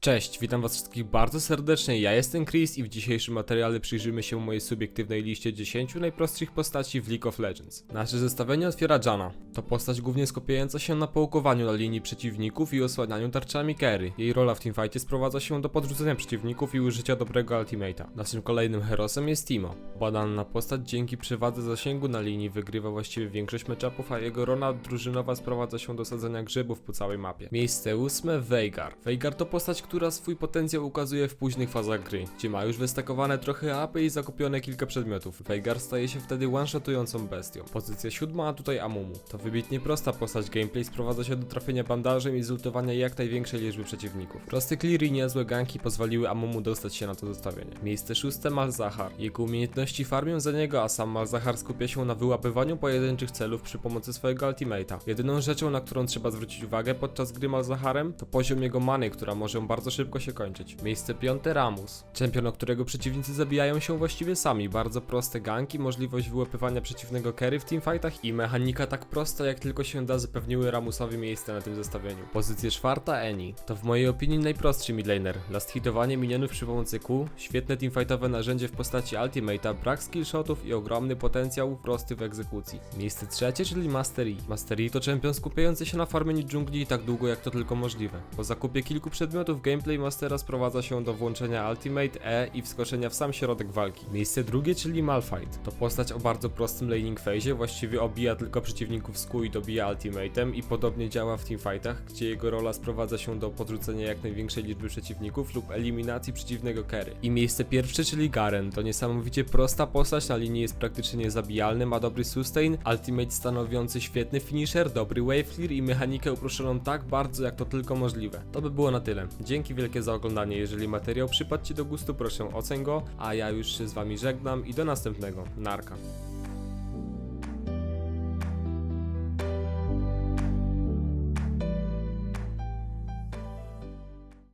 Cześć, witam was wszystkich bardzo serdecznie, ja jestem Chris i w dzisiejszym materiale przyjrzymy się mojej subiektywnej liście 10 najprostszych postaci w League of Legends. Nasze zestawienie otwiera Jana. To postać głównie skupiająca się na połkowaniu na linii przeciwników i osłanianiu tarczami carry. Jej rola w teamfightie sprowadza się do podrzucenia przeciwników i użycia dobrego ultimate'a. Naszym kolejnym herosem jest Timo. Badana postać dzięki przewadze zasięgu na linii wygrywa właściwie większość meczapów, a jego rola drużynowa sprowadza się do sadzenia grzybów po całej mapie. Miejsce ósme Veigar. Veigar to postać, która swój potencjał ukazuje w późnych fazach gry, gdzie ma już wystakowane trochę apy i zakupione kilka przedmiotów. Veigar staje się wtedy one-shotującą bestią. Pozycja siódma, a tutaj Amumu. To wybitnie prosta postać gameplay sprowadza się do trafienia bandażem i zultowania jak największej liczby przeciwników. Prosty clear i niezłe ganki pozwoliły Amumu dostać się na to zestawienie. Miejsce szóste Malzahar. Jego umiejętności farmią za niego, a sam Malzahar skupia się na wyłapywaniu pojedynczych celów przy pomocy swojego ultimate'a. Jedyną rzeczą, na którą trzeba zwrócić uwagę podczas gry Malzaharem, to poziom jego many, która może bardzo szybko się kończyć. Miejsce piąte Ramus. Czempion, o którego przeciwnicy zabijają się właściwie sami. Bardzo proste ganki, możliwość wyłapywania przeciwnego carry w teamfightach i mechanika tak prosta jak tylko się da zapewniły Ramusowi miejsce na tym zestawieniu. Pozycja czwarta Eni. To w mojej opinii najprostszy midlaner. Last hitowanie minionów przy pomocy Q, świetne teamfightowe narzędzie w postaci ultimate'a, brak skillshotów i ogromny potencjał prosty w egzekucji. Miejsce trzecie, czyli Master Yi. Master Yi to czempion skupiający się na farmieniu dżungli tak długo jak to tylko możliwe. Po zakupie kilku przedmiotów gameplay Mastera sprowadza się do włączenia Ultimate E i wskoczenia w sam środek walki. Miejsce drugie, czyli Malphite. To postać o bardzo prostym laning phase, właściwie obija tylko przeciwników z i dobija ultimatem i podobnie działa w teamfightach, gdzie jego rola sprowadza się do podrzucenia jak największej liczby przeciwników lub eliminacji przeciwnego carry. I miejsce pierwsze, czyli Garen. To niesamowicie prosta postać, na linii jest praktycznie niezabijalny, ma dobry sustain, ultimate stanowiący świetny finisher, dobry wave clear i mechanikę uproszczoną tak bardzo jak to tylko możliwe. To by było na tyle. Dzięki wielkie za oglądanie. Jeżeli materiał przypadł Ci do gustu, proszę oceń go, a ja już się z Wami żegnam i do następnego. Narka.